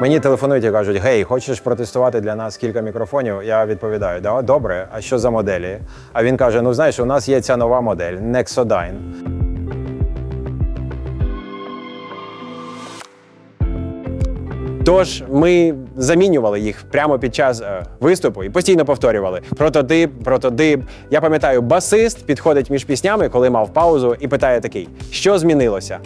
Мені телефонують і кажуть: Гей, хочеш протестувати для нас кілька мікрофонів? Я відповідаю, да, добре, а що за моделі? А він каже: Ну знаєш, у нас є ця нова модель Nexodyne. Тож ми замінювали їх прямо під час е, виступу і постійно повторювали прототип, прототип. Я пам'ятаю, басист підходить між піснями, коли мав паузу, і питає такий: що змінилося?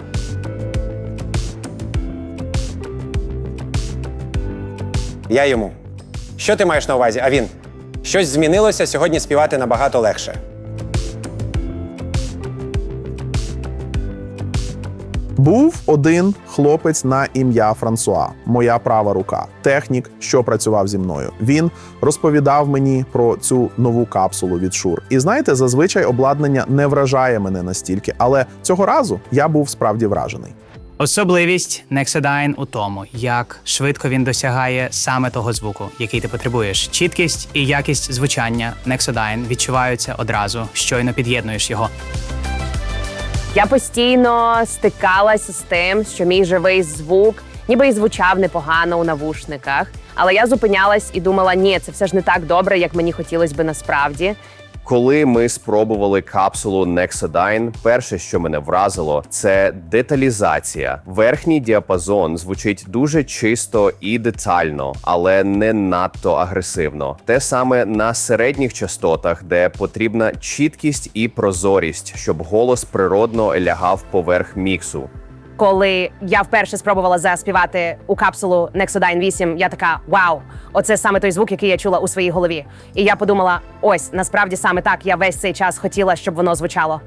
Я йому. Що ти маєш на увазі? А він. Щось змінилося сьогодні співати набагато легше. Був один хлопець на ім'я Франсуа, моя права рука, технік, що працював зі мною. Він розповідав мені про цю нову капсулу від Шур. І знаєте, зазвичай обладнання не вражає мене настільки, але цього разу я був справді вражений. Особливість Nexodyne у тому, як швидко він досягає саме того звуку, який ти потребуєш. Чіткість і якість звучання Nexodyne відчуваються одразу, щойно під'єднуєш його. Я постійно стикалася з тим, що мій живий звук ніби і звучав непогано у навушниках, але я зупинялась і думала, ні, це все ж не так добре, як мені хотілося би насправді. Коли ми спробували капсулу Nexodyne, перше, що мене вразило, це деталізація. Верхній діапазон звучить дуже чисто і детально, але не надто агресивно. Те саме на середніх частотах, де потрібна чіткість і прозорість, щоб голос природно лягав поверх міксу. Коли я вперше спробувала заспівати у капсулу Nexodyne 8, я така вау, оце саме той звук, який я чула у своїй голові. І я подумала: ось насправді саме так я весь цей час хотіла, щоб воно звучало.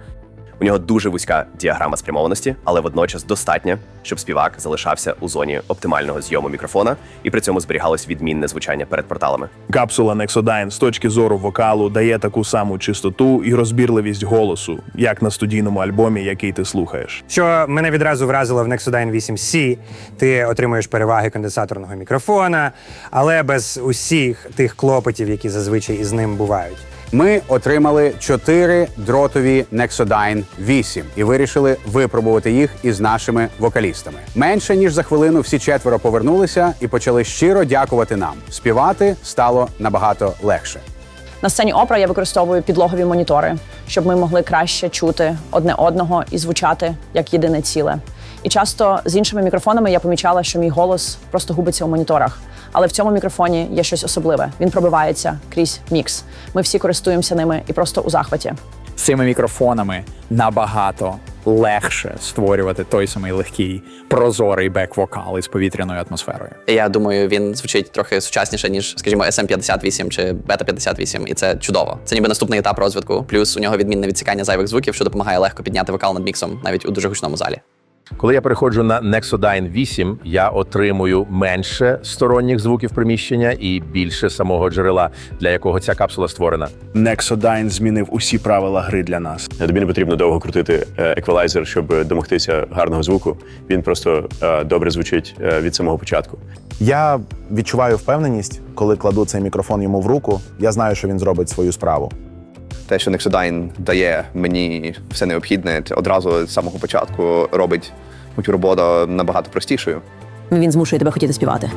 У нього дуже вузька діаграма спрямованості, але водночас достатня, щоб співак залишався у зоні оптимального зйому мікрофона і при цьому зберігалось відмінне звучання перед порталами. Капсула Nexodyne з точки зору вокалу дає таку саму чистоту і розбірливість голосу, як на студійному альбомі, який ти слухаєш. Що мене відразу вразило в Nexodyne 8C, ти отримуєш переваги конденсаторного мікрофона, але без усіх тих клопотів, які зазвичай із ним бувають. Ми отримали чотири дротові Nexodyne 8 і вирішили випробувати їх із нашими вокалістами. Менше ніж за хвилину всі четверо повернулися і почали щиро дякувати нам. Співати стало набагато легше. На сцені опера я використовую підлогові монітори, щоб ми могли краще чути одне одного і звучати як єдине ціле. І часто з іншими мікрофонами я помічала, що мій голос просто губиться у моніторах. Але в цьому мікрофоні є щось особливе. Він пробивається крізь мікс. Ми всі користуємося ними і просто у захваті. з цими мікрофонами набагато легше створювати той самий легкий прозорий бек-вокал із повітряною атмосферою. Я думаю, він звучить трохи сучасніше, ніж, скажімо, SM58 чи Beta 58, і це чудово. Це ніби наступний етап розвитку. Плюс у нього відмінне відсікання зайвих звуків, що допомагає легко підняти вокал над міксом, навіть у дуже гучному залі. Коли я переходжу на Nexodyne 8, я отримую менше сторонніх звуків приміщення і більше самого джерела, для якого ця капсула створена. Nexodyne змінив усі правила гри для нас. Тобі не потрібно довго крутити е, еквалайзер, щоб домогтися гарного звуку. Він просто е, добре звучить е, від самого початку. Я відчуваю впевненість, коли кладу цей мікрофон йому в руку. Я знаю, що він зробить свою справу. Те, що Nexodyne дає мені все необхідне, одразу з самого початку робить мою роботу набагато простішою. Він змушує тебе хотіти співати.